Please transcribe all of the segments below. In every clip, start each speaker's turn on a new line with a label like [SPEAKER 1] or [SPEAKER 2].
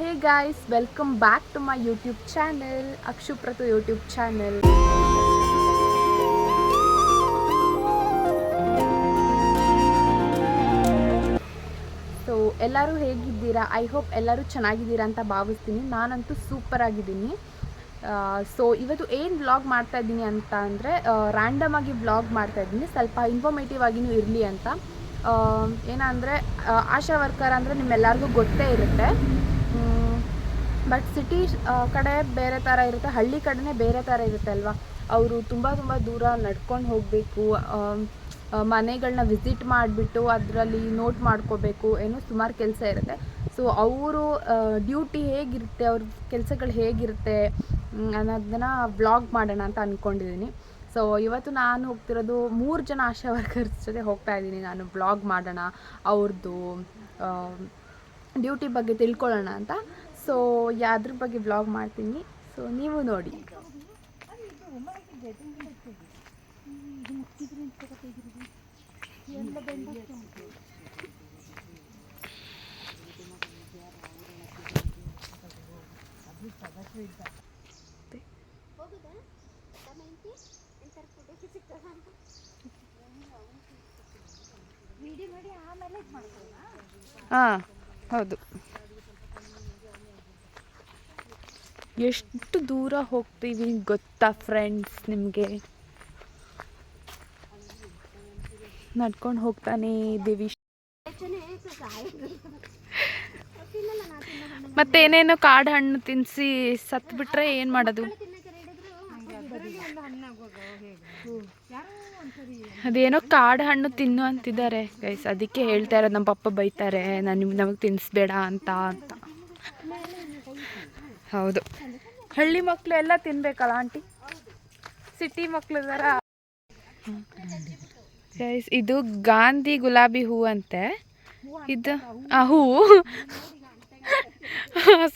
[SPEAKER 1] Hey guys, welcome back to my YouTube channel ಅಕ್ಷುಪ್ರತು YouTube channel. So ಎಲ್ಲರೂ ಹೇಗಿದ್ದೀರಾ? I hope ಎಲ್ಲರೂ ಚೆನ್ನಾಗಿದ್ದೀರಾ ಅಂತ ಭಾವಿಸ್ತೀನಿ. ನಾನಂತೂ ಸೂಪರ್ ಆಗಿದ್ದೀನಿ. ಸೊ ಇವತ್ತು ಏನು ವ್ಲಾಗ್ ಮಾಡ್ತಾ ಇದ್ದೀನಿ ಅಂತ ಅಂದರೆ ರ್ಯಾಂಡಮ್ ಆಗಿ ವ್ಲಾಗ್ ಮಾಡ್ತಾ ಇದ್ದೀನಿ. ಸ್ವಲ್ಪ ಇನ್ಫಾರ್ಮೇಟಿವ್ ಆಗಿನೂ ಇರಲಿ ಅಂತ. ಏನಂದರೆ ಆಶಾ ವರ್ಕರ್ ಅಂದರೆ ನಿಮ್ಮೆಲ್ಲರಿಗೂ ಗೊತ್ತೇ ಇರುತ್ತೆ. ಬಟ್ ಸಿಟಿ ಕಡೆ ಬೇರೆ ಥರ ಇರುತ್ತೆ. ಹಳ್ಳಿ ಕಡೆನೇ ಬೇರೆ ಥರ ಇರುತ್ತೆ ಅಲ್ವಾ? ಅವರು ತುಂಬ ತುಂಬ ದೂರ ನಡ್ಕೊಂಡು ಹೋಗಬೇಕು. ಮನೆಗಳನ್ನ ವಿಸಿಟ್ ಮಾಡಿಬಿಟ್ಟು ಅದರಲ್ಲಿ ನೋಟ್ ಮಾಡ್ಕೋಬೇಕು. ಏನೋ ಸುಮಾರು ಕೆಲಸ ಇರುತ್ತೆ. ಸೊ ಅವರು ಡ್ಯೂಟಿ ಹೇಗಿರುತ್ತೆ? ಅವ್ರ ಕೆಲಸಗಳು ಹೇಗಿರುತ್ತೆ? ಅನ್ನೋದನ್ನ ವ್ಲಾಗ್ ಮಾಡೋಣ ಅಂತ ಅಂದ್ಕೊಂಡಿದ್ದೀನಿ ಸೊ ಇವತ್ತು ನಾನು ಹೋಗ್ತಿರೋದು ಮೂರು ಜನ ಆಶಾ ವರ್ಕರ್ಸ್ ಜೊತೆ ಹೋಗ್ತಾ ಇದ್ದೀನಿ ನಾನು ವ್ಲಾಗ್ ಮಾಡೋಣ ಅವ್ರದ್ದು ಡ್ಯೂಟಿ ಬಗ್ಗೆ ತಿಳ್ಕೊಳ್ಳೋಣ ಅಂತ. ಸೊ ಯಾವ್ದ್ರ ಬಗ್ಗೆ ವ್ಲಾಗ್ ಮಾಡ್ತೀನಿ. ಸೊ ನೀವು ನೋಡಿ. ಹಾಂ. ಹೌದು. ಎಷ್ಟು ದೂರ ಹೋಗ್ತೀವಿ ಗೊತ್ತಾ ಫ್ರೆಂಡ್ಸ್ ನಿಮಗೆ? ನಡ್ಕೊಂಡು ಹೋಗ್ತಾನೆ ಇದ್ದೀವಿ. ಮತ್ತೆ ಏನೇನೋ ಕಾಡು ಹಣ್ಣು ತಿನ್ನಿಸಿ ಸತ್ಬಿಟ್ರೆ ಏನು ಮಾಡೋದು? ಅದೇನೋ ಕಾಡು ಹಣ್ಣು ತಿನ್ನು ಅಂತಿದ್ದಾರೆ ಗೈಸ್ ಅದಕ್ಕೆ ಹೇಳ್ತಾ ಇರೋದು ನಮ್ಮ ಪಪ್ಪ ಬೈತಾರೆ, ನಾನು ನಿಮ್ಗೆ ತಿನ್ನಿಸ್ಬೇಡ ಅಂತ ಅಂತ. ಹೌದು. ಹಳ್ಳಿ ಮಕ್ಕಳು ಎಲ್ಲ ತಿನ್ಬೇಕಲ್ಲ, ಆಂಟಿ? ಸಿಟಿ ಮಕ್ಕಳು ಥರ ಗೈಸ್ ಇದು ಗಾಂಧಿ ಗುಲಾಬಿ ಹೂ ಅಂತೆ. ಇದು ಆ ಹೂವು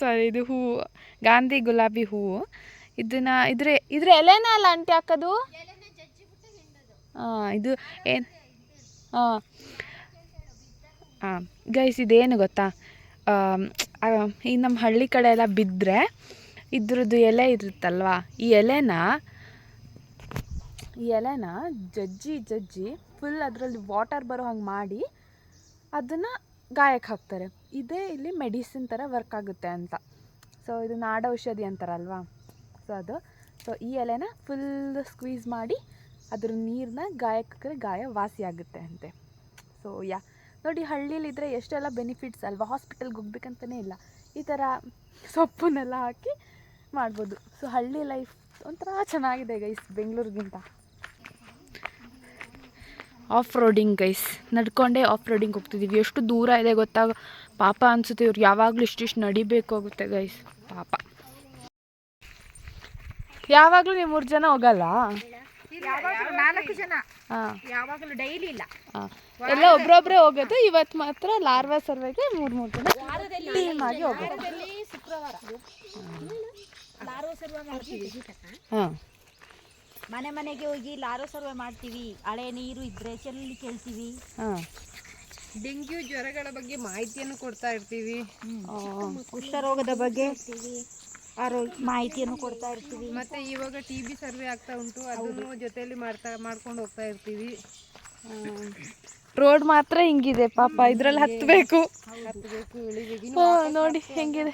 [SPEAKER 1] ಸಾರಿ ಇದು ಹೂವು ಗಾಂಧಿ ಗುಲಾಬಿ ಹೂವು ಇದನ್ನ ಇದ್ರೆ ಇದ್ರ ಎಲೆನ ಅಲ್ಲ, ಆಂಟಿ ಹಾಕೋದು? ಇದು ಏನು ಹಾಂ ಗೈಸ್ ಇದೇನು ಗೊತ್ತಾ? ಈ ನಮ್ಮ ಹಳ್ಳಿ ಕಡೆ ಎಲ್ಲ ಬಿದ್ದರೆ ಇದ್ರದ್ದು ಎಲೆ ಇರುತ್ತಲ್ವಾ? ಈ ಎಲೆನ ಈ ಎಲೆನ ಜಜ್ಜಿ ಜಜ್ಜಿ ಫುಲ್ ಅದರಲ್ಲಿ ವಾಟರ್ ಬರೋ ಹಂಗೆ ಮಾಡಿ ಅದನ್ನು ಗಾಯಕ್ಕೆ ಹಾಕ್ತಾರೆ. ಇದೇ ಇಲ್ಲಿ ಮೆಡಿಸಿನ್ ಥರ ವರ್ಕ್ ಆಗುತ್ತೆ ಅಂತ. ಸೊ ಇದು ನಾಡ ಔಷಧಿ ಅಂತಾರಲ್ವಾ? ಸೊ ಅದು. ಸೊ ಈ ಎಲೆನ ಫುಲ್ ಸ್ಕ್ವೀಸ್ ಮಾಡಿ ಅದ್ರ ನೀರನ್ನ ಗಾಯಕ್ಕೆ ಗಾಯ ವಾಸಿ ಆಗುತ್ತೆ ಅಂತೆ. ಸೊ ಯಾ ನೋಡಿ, ಹಳ್ಳೀಲಿದ್ರೆ ಎಷ್ಟೆಲ್ಲ ಬೆನಿಫಿಟ್ಸ್ ಅಲ್ವಾ? ಹಾಸ್ಪಿಟಲ್ಗೆ ಹೋಗ್ಬೇಕಂತಲೇ ಇಲ್ಲ. ಈ ಥರ ಸೊಪ್ಪನ್ನೆಲ್ಲ ಹಾಕಿ ಮಾಡ್ಬೋದು. ಸೊ ಹಳ್ಳಿ ಲೈಫ್ ಒಂಥರ ಚೆನ್ನಾಗಿದೆ ಗೈಸ್ ಬೆಂಗಳೂರಿಗಿಂತ. ಆಫ್ ರೋಡಿಂಗ್ ಗೈಸ್ ನಡ್ಕೊಂಡೇ ಆಫ್ ರೋಡಿಂಗ್ ಹೋಗ್ತಿದ್ದೀವಿ ಎಷ್ಟು ದೂರ ಇದೆ ಗೊತ್ತಾ? ಪಾಪ ಅನಿಸುತ್ತೆ ಇವ್ರು ಯಾವಾಗಲೂ ಇಷ್ಟಿಷ್ಟು ನಡಿಬೇಕಾಗುತ್ತೆ ಗೈಸ್ ಪಾಪ. ಯಾವಾಗಲೂ ನೀವು ಮೂರು ಜನ ಹೋಗಲ್ಲ?
[SPEAKER 2] ನಾಲ್ಕು ಜನ.
[SPEAKER 1] ಹಾಂ.
[SPEAKER 2] ಯಾವಾಗಲೂ ಡೈಲಿ ಇಲ್ಲ.
[SPEAKER 1] ಎಲ್ಲ ಒಬ್ರೊಬ್ರೇ ಹೋಗೋದು ಇವತ್ತು ಮಾತ್ರ ಲಾರ್ವಾ ಸರ್ವೆಗೆ ಮೂರು ಮೂರು ಜನ ಟೀಮ್ ಆಗಿ ಹೋಗೋದು.
[SPEAKER 2] ಶುಕ್ರವಾರ. ಲಾರೋ ಸರ್ವೆ ಮಾಡ್ತೀವಿ.
[SPEAKER 1] ಹಾಂ.
[SPEAKER 2] ಮನೆ ಮನೆಗೆ ಹೋಗಿ ಲಾರೋ ಸರ್ವೆ ಮಾಡ್ತೀವಿ. ಹಳೆ ನೀರು ಇದ್ರೆ ಚೆಲ್ಲಿ ಕೇಳ್ತೀವಿ.
[SPEAKER 1] ಹಾಂ.
[SPEAKER 3] ಡೆಂಗ್ಯೂ ಜ್ವರಗಳ ಬಗ್ಗೆ ಮಾಹಿತಿಯನ್ನು ಕೊಡ್ತಾ ಇರ್ತೀವಿ.
[SPEAKER 2] ಕುಷ್ಠರೋಗದ ಬಗ್ಗೆ. ಆರೋಗ್ಯ ಮಾಹಿತಿಯನ್ನು ಕೊಡ್ತಾ ಇರ್ತೀವಿ.
[SPEAKER 3] ಮತ್ತೆ ಇವಾಗ ಟಿ ಬಿ ಸರ್ವೆ ಆಗ್ತಾ ಉಂಟು. ಅದನ್ನು ಜೊತೆಯಲ್ಲಿ ಮಾಡ್ತಾ ಮಾಡ್ಕೊಂಡು ಹೋಗ್ತಾ ಇರ್ತೀವಿ.
[SPEAKER 1] ರೋಡ್ ಮಾತ್ರ ಹಿಂಗಿದೆ ಪಾಪ. ಇದ್ರಲ್ಲಿ ಹತ್ತಬೇಕು ನೋಡಿ ಹೆಂಗಿದೆ.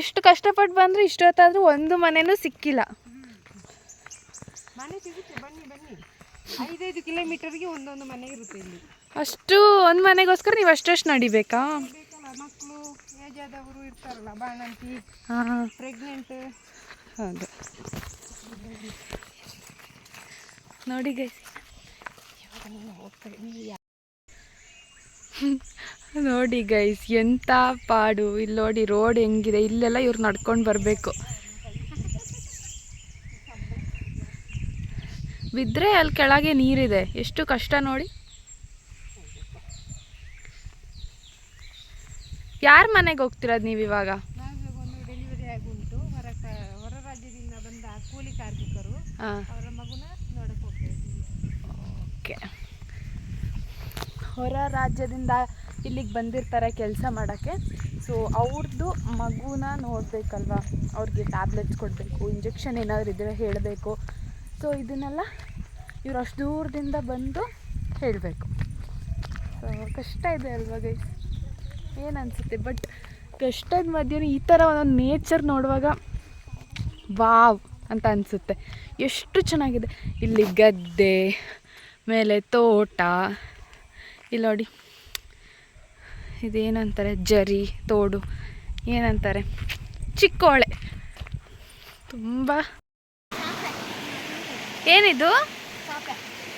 [SPEAKER 1] ಇಷ್ಟು ಕಷ್ಟಪಟ್ಟು ಬಂದ್ರೆ ಇಷ್ಟೊತ್ತಾದ್ರೂ ಒಂದು ಮನೆನೂ ಸಿಕ್ಕಿಲ್ಲ.
[SPEAKER 3] ಮನೆ ಸಿಗುತ್ತೆ. ಬನ್ನಿ ಬನ್ನಿ. ಐದೈದು ಕಿಲೋಮೀಟರ್ಗೆ ಒಂದೊಂದು ಮನೆ ಇರುತ್ತೆ ಇಲ್ಲಿ.
[SPEAKER 1] ಅಷ್ಟು ಒಂದು ಮನೆಗೋಸ್ಕರ ನೀವು ಅಷ್ಟಷ್ಟು ನಡಿಬೇಕಾ?
[SPEAKER 3] ಮಕ್ಕಳು ಏಜ್ ಆದವರು ಇರ್ತಾರಲ್ಲ ಬಾಣಂತಿ ಪ್ರೆಗ್ನೆಂಟ್
[SPEAKER 1] ಹೌದು. ನೋಡಿ ಗೈಸ್ ನೋಡಿ ಗೈಸ್ ಎಂಥ ಪಾಡು. ಇಲ್ಲಿ ನೋಡಿ ರೋಡ್ ಹೆಂಗಿದೆ. ಇಲ್ಲೆಲ್ಲ ಇವ್ರು ನಡ್ಕೊಂಡು ಬರಬೇಕು. ಬಿದ್ದರೆ ಅಲ್ಲಿ ಕೆಳಗೆ ನೀರಿದೆ. ಎಷ್ಟು ಕಷ್ಟ ನೋಡಿ. ಯಾರ ಮನೆಗೆ ಹೋಗ್ತಿರೋದು ನೀವು ಇವಾಗ?
[SPEAKER 3] ಒಂದು ಡೆಲಿವರಿ ಆಗುಂಟು ಹೊರ ಕ- ಹೊರ ರಾಜ್ಯದಿಂದ ಬಂದ ಕೂಲಿ ಕಾರ್ಮಿಕರು. ಅವರ ಮಗುನ ನೋಡಕ್ಕೆ ಹೋಗ್ತಾ ಇದ್ದೀವಿ
[SPEAKER 1] ಓಕೆ. ಹೊರ ರಾಜ್ಯದಿಂದ ಇಲ್ಲಿಗೆ ಬಂದಿರ್ತಾರೆ ಕೆಲಸ ಮಾಡೋಕ್ಕೆ. ಸೊ ಸೊ ಅವ್ರದ್ದು ಮಗುನ ನೋಡಬೇಕಲ್ವ? ಅವ್ರಿಗೆ ಟ್ಯಾಬ್ಲೆಟ್ಸ್ ಕೊಡಬೇಕು ಇಂಜೆಕ್ಷನ್ ಏನಾದರೂ ಇದ್ದರೆ ಹೇಳಬೇಕು. ಸೊ ಇದನ್ನೆಲ್ಲ ಇವ್ರು ಅಷ್ಟು ದೂರದಿಂದ ಬಂದು ಹೇಳಬೇಕು. ಸೊ ಕಷ್ಟ ಇದೆ ಅಲ್ವಾ ಗೈಸ್ ಏನು ಅನಿಸುತ್ತೆ? ಬಟ್ ಕಷ್ಟದ ಮಧ್ಯ ಈ ಥರ ಒಂದೊಂದು ನೇಚರ್ ನೋಡುವಾಗ ವಾವ್ ಅಂತ ಅನಿಸುತ್ತೆ. ಎಷ್ಟು ಚೆನ್ನಾಗಿದೆ. ಇಲ್ಲಿ ಗದ್ದೆ ಮೇಲೆ ತೋಟ ಇಲ್ಲಿ ನೋಡಿ. ಇದೇನಂತಾರೆ? ಜರಿ ತೋಡು ಏನಂತಾರೆ? ಚಿಕ್ಕೋಳೆ. ತುಂಬ ಏನಿದು?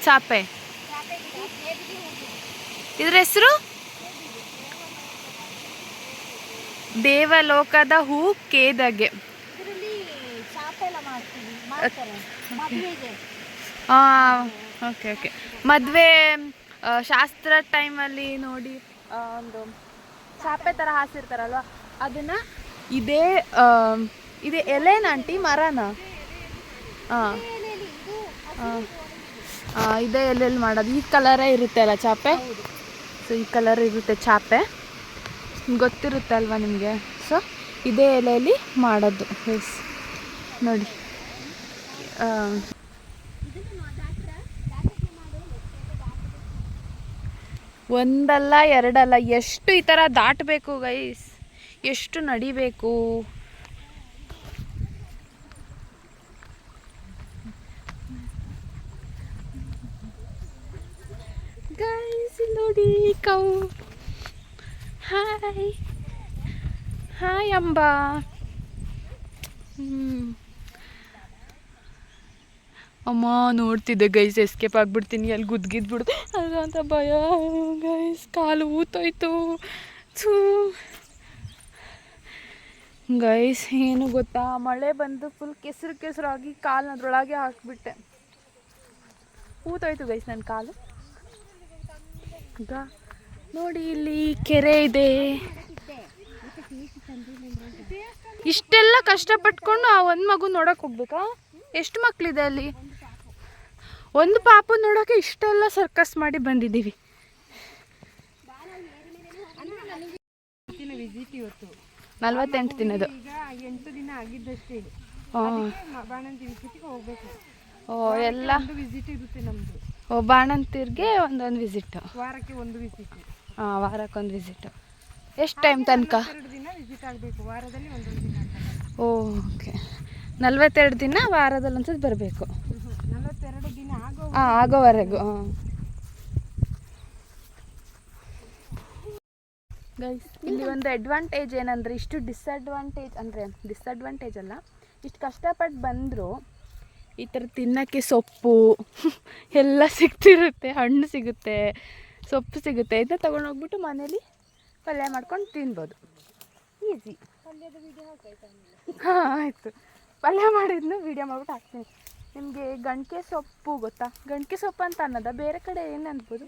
[SPEAKER 1] ಚಾಪೆ. ಇದ್ರ ಹೆಸರು? ದೇವಲೋಕದ ಹೂ ಕೇದಗೆ. Okay okay. ಮದುವೆ ಶಾಸ್ತ್ರ ಟೈಮಲ್ಲಿ ನೋಡಿ ಒಂದು ಚಾಪೆ ಥರ ಹಾಸಿರ್ತಾರಲ್ವ? ಅದನ್ನು ಇದೇ ಇದೆ ಇದೇ ಎಲೆನ ಆಂಟಿ ಮರನ? ಹಾಂ ಇದೇ ಎಲೆಯಲ್ಲಿ ಮಾಡೋದು. ಈ ಕಲರೇ ಇರುತ್ತೆ ಅಲ್ಲ ಚಾಪೆ ಸೊ ಈ ಕಲರ್ ಇರುತ್ತೆ ಚಾಪೆ ಗೊತ್ತಿರುತ್ತೆ ಅಲ್ವಾ ನಿಮಗೆ? ಸೊ ಇದೇ ಎಲೆಯಲ್ಲಿ ಮಾಡೋದು. ಎಸ್ ನೋಡಿ. ಒಂದಲ್ಲ, ಎರಡಲ್ಲ, ಎಷ್ಟು ಈ ಥರ ದಾಟಬೇಕು ಗೈಸ್ ಎಷ್ಟು ನಡಿಬೇಕು? ಗೈಸ್ ನೋಡಿ, ಕೌ ಹಾಯ್ ಹಾಯ್ ಅಂಬಾ ಅಮ್ಮ, ನೋಡ್ತಿದ್ದೆ ಗೈಸ್ ಎಸ್ಕೇಪ್ ಆಗಿಬಿಡ್ತೀನಿ. ಅಲ್ಲಿ ಗುದ್ಗಿದ್ಬಿಡ್ತು ಅಲ್ಲ, ಅಂತ ಭಯ. ಗೈಸ್ ಕಾಲು ಊತೋಯ್ತು. ಸೂ ಗೈಸ್ ಏನು ಗೊತ್ತಾ? ಮಳೆ ಬಂದು ಫುಲ್ ಕೆಸರು ಕೆಸರಾಗಿ ಕಾಲು ಅದರೊಳಗೆ ಹಾಕ್ಬಿಟ್ಟೆ. ಊತೋಯ್ತು ಗೈಸ್ ನನ್ನ ಕಾಲು. ಈಗ ನೋಡಿ ಇಲ್ಲಿ ಕೆರೆ ಇದೆ. ಇಷ್ಟೆಲ್ಲ ಕಷ್ಟಪಟ್ಕೊಂಡು ಆ ಒಂದು ಮಗು ನೋಡಕ್ಕೆ ಹೋಗ್ಬೇಕಾ? ಎಷ್ಟು ಮಕ್ಕಳಿದೆ ಅಲ್ಲಿ? ಒಂದು ಪಾಪು ನೋಡೋಕೆ ಇಷ್ಟೆಲ್ಲ ಸರ್ಕಸ್ ಮಾಡಿ ಬಂದಿದ್ದೀವಿ. ನಲ್ವತ್ತೆಂಟು
[SPEAKER 3] ದಿನದ ಎಂಟು ದಿನ ಆಗಿದ್ದಷ್ಟೇ
[SPEAKER 1] ಓ ಎಲ್ಲ.
[SPEAKER 3] ವಿಸಿಟ್ ಇರುತ್ತೆ ನಮ್ದು.
[SPEAKER 1] ಓ ಬಾಣಂತಿರ್ಗೆ ಒಂದೊಂದು ವಿಸಿಟ್
[SPEAKER 3] ವಾರಕ್ಕೆ ಒಂದು ವಿಸಿಟ್
[SPEAKER 1] ಹಾಂ ವಾರಕ್ಕೊಂದು ವಿಸಿಟ್ ಎಷ್ಟು ಟೈಮ್ ತನಕ?
[SPEAKER 3] ದಿನ ವಿಸಿಟ್ ಆಗಬೇಕು. ವಾರದಲ್ಲಿ ಒಂದೊಂದು ದಿನ
[SPEAKER 1] ಓಕೆ ನಲ್ವತ್ತೆರಡು ದಿನ ವಾರದಲ್ಲಿ ಒಂದ್ಸತಿ ಬರಬೇಕು.
[SPEAKER 3] ನಲವತ್ತೆರಡು ದಿನ ಆಗೋ
[SPEAKER 1] ಹಾಂ ಆಗೋವರೆಗೂ ಹಾಂ. ಗೈಸ್ ಇಲ್ಲಿ ಒಂದು ಅಡ್ವಾಂಟೇಜ್ ಏನಂದರೆ ಇಷ್ಟು ಡಿಸ್ಅಡ್ವಾಂಟೇಜ್ ಅಂದರೆ ಡಿಸ್ಅಡ್ವಾಂಟೇಜ್ ಅಲ್ಲ ಇಷ್ಟು ಕಷ್ಟಪಟ್ಟು ಬಂದರೂ ಈ ಥರ ತಿನ್ನೋಕ್ಕೆ ಸೊಪ್ಪು ಎಲ್ಲ ಸಿಗ್ತಿರುತ್ತೆ ಹಣ್ಣು ಸಿಗುತ್ತೆ. ಸೊಪ್ಪು ಸಿಗುತ್ತೆ. ಇದನ್ನ ತೊಗೊಂಡೋಗ್ಬಿಟ್ಟು ಮನೇಲಿ ಪಲ್ಯ ಮಾಡ್ಕೊಂಡು ತಿನ್ಬೋದು. ಈಸಿ ಹಾಂ ಆಯಿತು. ಪಲ್ಯ ಮಾಡಿದ್ನು ವೀಡಿಯೋ ಮಾಡ್ಬಿಟ್ಟು ಹಾಕ್ತೀನಿ. ನಿಮಗೆ ಗಂಟೆ ಸೊಪ್ಪು ಗೊತ್ತಾ? ಗಂಟೆ ಸೊಪ್ಪು ಅಂತ ಅನ್ನೋದ? ಬೇರೆ ಕಡೆ ಏನು ಅನ್ಬೋದು?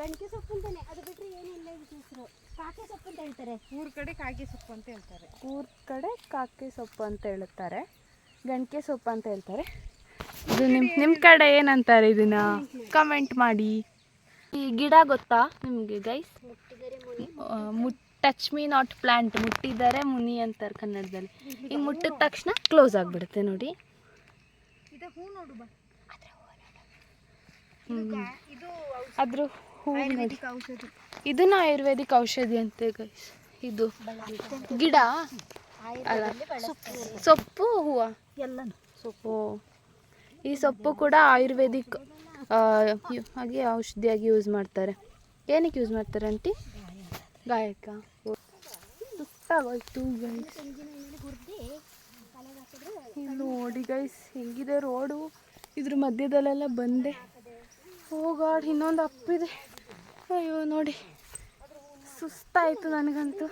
[SPEAKER 2] ಗಂಟೆ ಸೊಪ್ಪು ಅಂತಾನೆ. ಅದು ಬಿಟ್ಟರೆ ಏನಿಲ್ಲ ಹೆಸರು ಕಾಕೆ ಸೊಪ್ಪು ಅಂತ ಹೇಳ್ತಾರೆ.
[SPEAKER 3] ಊರ ಕಡೆ ಕಾಗೆ ಸೊಪ್ಪು ಅಂತ ಹೇಳ್ತಾರೆ.
[SPEAKER 1] ಊರ ಕಡೆ ಕಾಕೆ ಸೊಪ್ಪು ಅಂತ ಹೇಳುತ್ತಾರೆ. ಗಂಟೆ ಸೊಪ್ಪು ಅಂತ ಹೇಳ್ತಾರೆ. ಇದು ನಿಮ್ಮ ನಿಮ್ಮ ಕಡೆ ಏನಂತಾರೆ ಇದನ್ನ? ಕಮೆಂಟ್ ಮಾಡಿ. ಈ ಗಿಡ ಗೊತ್ತಾ ನಿಮಗೆ ಗೈಸ್ ಮುಟ್ ಟಚ್ ಮೀ ನಾಟ್ ಪ್ಲಾಂಟ್ ಮುಟ್ಟಿದ್ದಾರೆ ಮುನಿ ಅಂತಾರೆ ಕನ್ನಡದಲ್ಲಿ. ಈಗ ಮುಟ್ಟಿದ ತಕ್ಷಣ ಕ್ಲೋಸ್ ಆಗಿಬಿಡುತ್ತೆ ನೋಡಿ.
[SPEAKER 2] ಇದು ಹೂ ನೋಡು. ಬಾ ಇದು
[SPEAKER 1] ಅದ್ರ ಹೂ ನೋಡಿ
[SPEAKER 2] ಆಯುರ್ವೇದಿಕ್ ಔಷಧಿ.
[SPEAKER 1] ಇದನ್ನ ಆಯುರ್ವೇದಿಕ್ ಔಷಧಿ ಅಂತೆ ಗೈಸ್ ಇದು ಗಿಡ. ಸೊಪ್ಪು ಹೂವು?
[SPEAKER 2] ಎಲ್ಲನೂ.
[SPEAKER 1] ಓ. ಈ ಸೊಪ್ಪು ಕೂಡ ಆಯುರ್ವೇದಿಕ್ ಹಾಗೆ ಔಷಧಿಯಾಗಿ ಯೂಸ್ ಮಾಡ್ತಾರೆ. ಏನಕ್ಕೆ ಯೂಸ್ ಮಾಡ್ತಾರೆ ಆಂಟಿ? ಗಾಯಕ. ನೋಡಿ ಗೈಸ್ ಹೆಂಗಿದೆ ರೋಡು ಇದ್ರ ಮಧ್ಯದಲ್ಲೆಲ್ಲ ಬಂದೆ. ಹೋಗಾಡ್ ಗಾಡ್, ಇನ್ನೊಂದು ಅಪ್ಪಿದೆ ಅಯ್ಯೋ, ನೋಡಿ. ಸುಸ್ತಾಯಿತು ನನಗಂತೂ.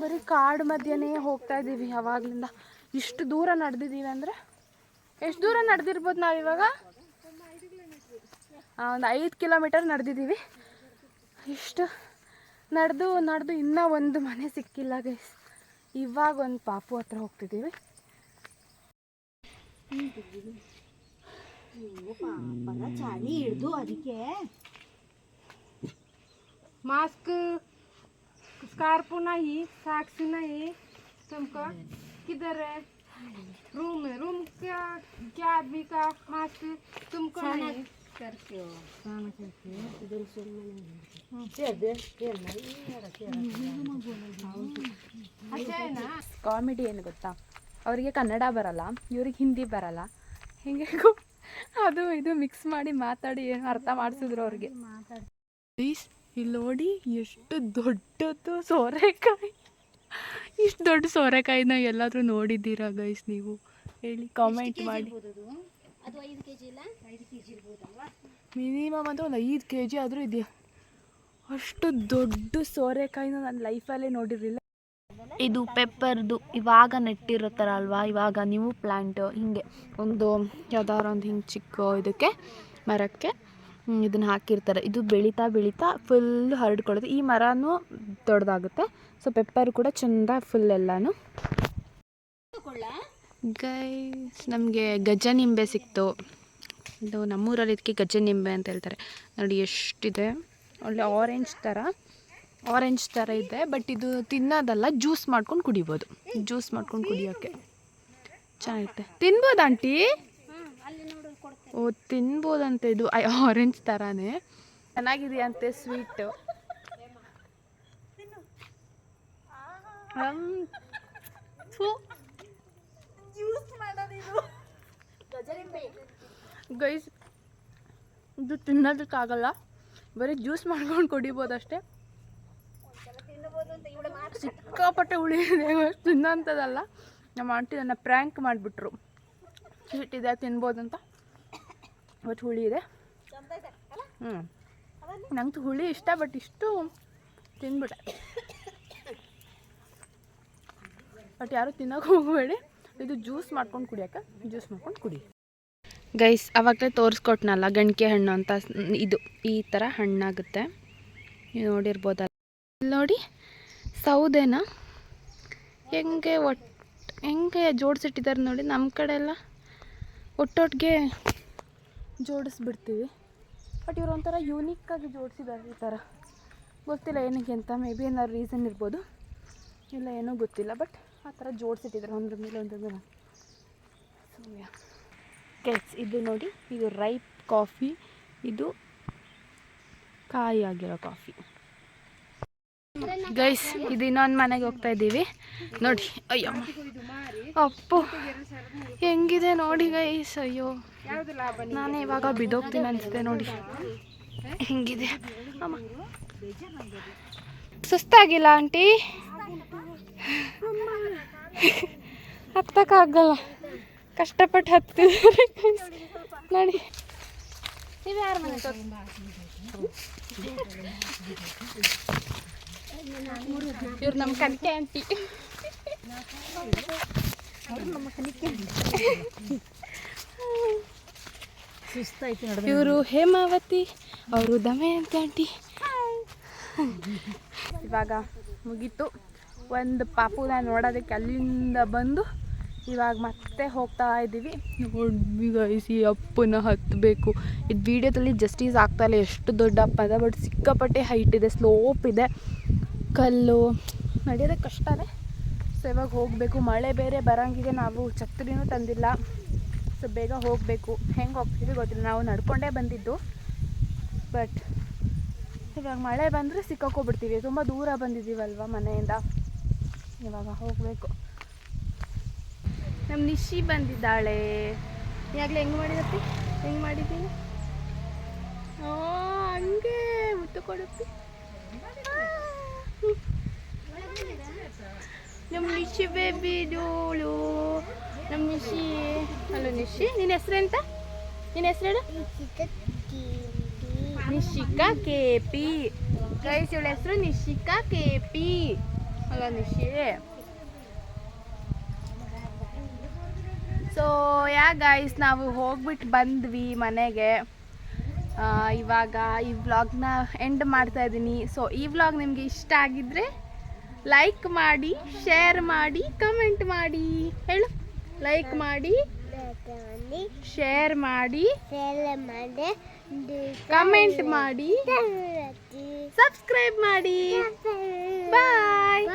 [SPEAKER 1] ಬರೀ ಕಾಡು ಮಧ್ಯನೇ ಹೋಗ್ತಾ ಇದ್ದೀವಿ ಅವಾಗ್ಲಿಂದ ಇಷ್ಟು ದೂರ ನಡೆದಿದ್ದೀವಿ ಅಂದರೆ ಎಷ್ಟು ದೂರ ನಡೆದಿರ್ಬೋದು ನಾವು ಇವಾಗ? ಒಂದು ಐದು ಕಿಲೋಮೀಟರ್ ನಡೆದಿದ್ದೀವಿ. ಇಷ್ಟು ನಡೆದು ನಡೆದು ಇನ್ನೂ ಒಂದು ಮನೆ ಸಿಕ್ಕಿಲ್ಲ ಗೈಸ್ ಇವಾಗ ಒಂದು ಪಾಪು ಹತ್ರ ಹೋಗ್ತಿದ್ದೀವಿ.
[SPEAKER 2] ಚಳಿ ಹಿಡ್ದು ಅದಕ್ಕೆ
[SPEAKER 3] ಮಾಸ್ಕ್ ಸ್ಕಾರ್ಪು ನಾಯಿ ಸಾಕ್ಸಿ ನಾಯಿ ತುಮಕ ಕಿದ್ದಾರೆ रूम में रूम क्या क्या आदमी का मास्क तुमको नहीं अच्छा है ना
[SPEAKER 1] ಕಾಮಿಡಿ ಏನು ಗೊತ್ತಾ ಅವರಿಗೆ ಕನ್ನಡ ಬರಲ್ಲ ಇವ್ರಿಗೆ ಹಿಂದಿ ಬರಲ್ಲ ಹಿಂಗೆ ಗೊ- ಅದು ಇದು ಮಿಕ್ಸ್ ಮಾಡಿ ಮಾತಾಡಿ ಏನು ಅರ್ಥ ಮಾಡಿಸಿದ್ರು ಅವ್ರಿಗೆ ಪ್ಲೀಸ್ ಇಲ್ಲಿ ನೋಡಿ ಎಷ್ಟು ದೊಡ್ಡದು ಸೋರೆಕಾಯಿ ಇಷ್ಟು ದೊಡ್ಡ ಸೋರೆಕಾಯಿನ ಎಲ್ಲಾದರೂ ನೋಡಿದ್ದೀರಾ ಗೈಸ್ ನೀವು? ಹೇಳಿ ಕಾಮೆಂಟ್ ಮಾಡಿ.
[SPEAKER 2] ಅದು ಐದು ಕೆ ಜಿ ಇಲ್ಲ ಐದು ಕೆ ಜಿ ಇರ್ಬೋದಲ್ವಾ?
[SPEAKER 1] ಮಿನಿಮಮ್ ಅಂದರೆ ಒಂದು ಐದು ಕೆ ಜಿ ಆದರೂ ಇದೆಯಾ? ಅಷ್ಟು ದೊಡ್ಡ ಸೋರೆಕಾಯಿನ ನಾನು ಲೈಫಲ್ಲೇ ನೋಡಿರಲಿಲ್ಲ. ಇದು ಪೆಪ್ಪರ್ದು ಇವಾಗ ನೆಟ್ಟಿರೋ ಥರ ಅಲ್ವಾ? ಇವಾಗ ನೀವು ಪ್ಲ್ಯಾಂಟ್ ಹಿಂಗೆ ಒಂದು ಯಾವ್ದಾದ್ರು ಒಂದು ಹಿಂಗೆ ಚಿಕ್ಕ ಇದಕ್ಕೆ ಮರಕ್ಕೆ. ಇದನ್ನು ಹಾಕಿರ್ತಾರೆ. ಇದು ಬೆಳೀತಾ ಬೆಳೀತಾ ಫುಲ್ ಹರಡ್ಕೊಳ್ಳುತ್ತೆ ಈ ಮರನೂ ದೊಡ್ಡದಾಗುತ್ತೆ. ಸೊ ಪೆಪ್ಪರ್ ಕೂಡ ಚೆಂದ ಫುಲ್ ಎಲ್ಲನೂ. ಗೈಸ್ ನಮಗೆ ಗಜ ನಿಂಬೆ ಸಿಕ್ತು. ಇದು ನಮ್ಮೂರಲ್ಲಿ ಇದಕ್ಕೆ ಗಜ ನಿಂಬೆ ಅಂತ ಹೇಳ್ತಾರೆ. ನೋಡಿ, ಎಷ್ಟಿದೆ. ಒಳ್ಳೆ ಆರೆಂಜ್ ಥರ ಆರೆಂಜ್ ಥರ ಇದೆ ಬಟ್ ಇದು ತಿನ್ನೋದಲ್ಲ ಜ್ಯೂಸ್ ಮಾಡ್ಕೊಂಡು ಕುಡಿಬೋದು. ಜ್ಯೂಸ್ ಮಾಡ್ಕೊಂಡು ಕುಡಿಯೋಕ್ಕೆ ಚೆನ್ನಾಗಿರುತ್ತೆ. ತಿನ್ಬೋದು ಆಂಟಿ? ಓ, ತಿನ್ಬೋದಂತೆ ಇದು. ಆರೆಂಜ್ ಥರನೇ ಚೆನ್ನಾಗಿದೆಯಂತೆ ಸ್ವೀಟು ಗೈಸ್, ಇದು ತಿನ್ನೋದಕ್ಕಾಗಲ್ಲ. ಬರೀ ಜ್ಯೂಸ್ ಮಾಡ್ಕೊಂಡು ಕುಡಿಬೋದು ಅಷ್ಟೇ ಸಿಕ್ಕಾಪಟ್ಟೆ ಹುಳಿ ಇದೆ. ತಿನ್ನೋಂಥದ್ದಲ್ಲ. ನಮ್ಮ ಆಂಟಿ ನನ್ನ ಪ್ರ್ಯಾಂಕ್ ಮಾಡಿಬಿಟ್ರು. ಸ್ವೀಟ್ ಇದೆ, ತಿನ್ಬೋದಂತ. ಬಟ್ ಹುಳಿ ಇದೆ. ಹ್ಞೂ ನಂಗೆ ಹುಳಿ ಇಷ್ಟ, ಬಟ್ ಇಷ್ಟು ತಿಂದ್ಬಿಟ್ಟೆ ಬಟ್ ಯಾರು ತಿನ್ನೋಕೆ ಹೋಗಬೇಡಿ. ಇದು ಜ್ಯೂಸ್ ಮಾಡ್ಕೊಂಡು ಕುಡಿಯೋಕೆ ಜ್ಯೂಸ್ ಮಾಡ್ಕೊಂಡು ಕುಡಿ. ಗೈಸ್, ಅವಾಗಲೇ ತೋರಿಸ್ಕೊಟ್ನಲ್ಲ ಗಣಿಕೆ ಹಣ್ಣು ಅಂತ. ಇದು ಈ ಥರ ಹಣ್ಣಾಗುತ್ತೆ. ನೀವು ನೋಡಿರ್ಬೋದಲ್ಲ. ಇಲ್ಲಿ ನೋಡಿ, ಸೌದೆನ ಹೆಂಗೆ ಒಟ್ಟು ಹೆಂಗೆ ಜೋಡಿಸಿಟ್ಟಿದ್ದಾರೆ ನೋಡಿ ನಮ್ಮ ಕಡೆ ಎಲ್ಲ ಒಟ್ಟೊಟ್ಟಿಗೆ ಜೋಡಿಸ್ಬಿಡ್ತೀವಿ. ಬಟ್ ಇವ್ರು ಒಂಥರ ಯೂನಿಕ್ಕಾಗಿ ಜೋಡಿಸಿದ್ದಾರೆ ಈ ಥರ ಗೊತ್ತಿಲ್ಲ ಏನಕ್ಕೆ ಅಂತ ಮೇ ಬಿ ಏನಾದ್ರು ರೀಸನ್ ಇರ್ಬೋದು. ಇಲ್ಲ ಏನೋ ಗೊತ್ತಿಲ್ಲ ಬಟ್ ಆ ಥರ ಜೋಡಿಸಿಟ್ಟಿದ್ದಾರೆ ಒಂದ್ರ ಮೇಲೆ ಒಂದ್ರ ಮೇಲೆ. ಸೊ ಕೆಲ್ಸ್ ಇದು ನೋಡಿ, ಇದು ರೈಪ್ ಕಾಫಿ ಇದು ಕಾಯಿ ಆಗಿರೋ ಕಾಫಿ ಗೈಸ್ ಇದು ಇನ್ನೊಂದು ಮನೆಗೆ ಹೋಗ್ತಾ ಇದ್ದೀವಿ. ನೋಡಿ, ಅಯ್ಯೋ. ಅಪ್ಪು, ಹೆಂಗಿದೆ ನೋಡಿ ಗೈಸ್ ಅಯ್ಯೋ. ನಾನು ಇವಾಗ ಬಿದ್ದೋಗ್ತೀನಿ ಅನಿಸುತ್ತೆ ನೋಡಿ. ಹೆಂಗಿದೆ? ಅಮ್ಮ. ಸುಸ್ತಾಗಿಲ್ಲ, ಆಂಟಿ? ಹತ್ತಕ್ಕಾಗಲ್ಲ. ಕಷ್ಟಪಟ್ಟು guys. ನೋಡಿ. ನೀವು ಯಾರು ಮನೆ ಇವ್ರು ನಮ್ಮ ಕನಕೆ ಆಂಟಿ.
[SPEAKER 2] ಸುಸ್ತಾಯ್ತು
[SPEAKER 1] ಇವರು ಹೇಮಾವತಿ, ಅವರು ದಮಯಂತಿ ಆಂಟಿ. ಇವಾಗ ಮುಗೀತು. ಒಂದು ಪಾಪುನ ನೋಡೋದಕ್ಕೆ ಅಲ್ಲಿಂದ ಬಂದು ಇವಾಗ ಮತ್ತೆ ಹೋಗ್ತಾ ಇದ್ದೀವಿ ನೋಡಿ ಗೈಸ್ ಈ ಅಪ್ಪನ ಹತ್ತಬೇಕು ಇದು ವಿಡಿಯೋದಲ್ಲಿ ಜಸ್ಟೀಸ್ ಆಗ್ತಾ ಇಲ್ಲ. ಎಷ್ಟು ದೊಡ್ಡ ಅಪ್ಪ ಇದೆ ಬಟ್ ಸಿಕ್ಕಾಪಟ್ಟೆ ಹೈಟ್ ಇದೆ ಸ್ಲೋಪ್ ಇದೆ. ಕಲ್ಲು ನಡೆಯೋದಕ್ಕೆ ಕಷ್ಟನೇ. ಸೊ ಇವಾಗ ಹೋಗಬೇಕು. ಮಳೆ ಬೇರೆ ಬರೋಂಗಿದೆ. ನಾವು ಛತ್ರಿನೂ ತಂದಿಲ್ಲ. ಸೊ ಬೇಗ ಹೋಗಬೇಕು. ಹೆಂಗೆ ಹೋಗ್ತೀವಿ ಗೊತ್ತಿಲ್ಲ. ನಾವು ನಡ್ಕೊಂಡೇ ಬಂದಿದ್ದು. ಬಟ್ ಇವಾಗ ಮಳೆ ಬಂದರೆ ಸಿಕ್ಕಾಕೋಗ್ಬಿಡ್ತೀವಿ ತುಂಬ ದೂರ ಬಂದಿದ್ದೀವಲ್ವ ಮನೆಯಿಂದ. ಇವಾಗ ಹೋಗಬೇಕು. ನಮ್ಮ ನಿಶಿ ಬಂದಿದ್ದಾಳೆ. ಈಗಾಗಲೇ ಹೆಂಗೆ ಮಾಡಿದಪ್ಪಿ? ಹೆಂಗೆ ಮಾಡಿದ್ದೀನಿ? ಹಂಗೆ ಮುತ್ತು ಕೊಡುತ್ತಿ ನಮ್ಮ ನಿಶಿ ಬೇಬಿ ಡೋಳು. ನಮ್ಮಿಶಿ ಹಲೋ ನಿಶಿ ನಿನ್ನ ಹೆಸರೆಂತ ನಿನ್ನ ಹೆಸರೇಳು ನಿಶಿಕಾ ಕೆ ಪಿ. ಗೈಸ್, ಇವಳ ಹೆಸರು Nishika K P. Hello Nishi. So yeah guys ನಾವು ಹೋಗ್ಬಿಟ್ಟು ಬಂದ್ವಿ ಮನೆಗೆ. ಇವಾಗ ಈ ವ್ಲಾಗ್ನ ಎಂಡ್ ಮಾಡ್ತಾ ಇದ್ದೀನಿ ಸೊ ಈ ವ್ಲಾಗ್ ನಿಮಗೆ ಇಷ್ಟ ಆಗಿದ್ರೆ ಲೈಕ್ ಮಾಡಿ ಶೇರ್ ಮಾಡಿ ಕಮೆಂಟ್ ಮಾಡಿ. ಹೇಳು. ಲೈಕ್ ಮಾಡಿ ಶೇರ್ ಮಾಡಿ ಕಮೆಂಟ್ ಮಾಡಿ. ಸಬ್ಸ್ಕ್ರೈಬ್ ಮಾಡಿ. ಬಾಯ್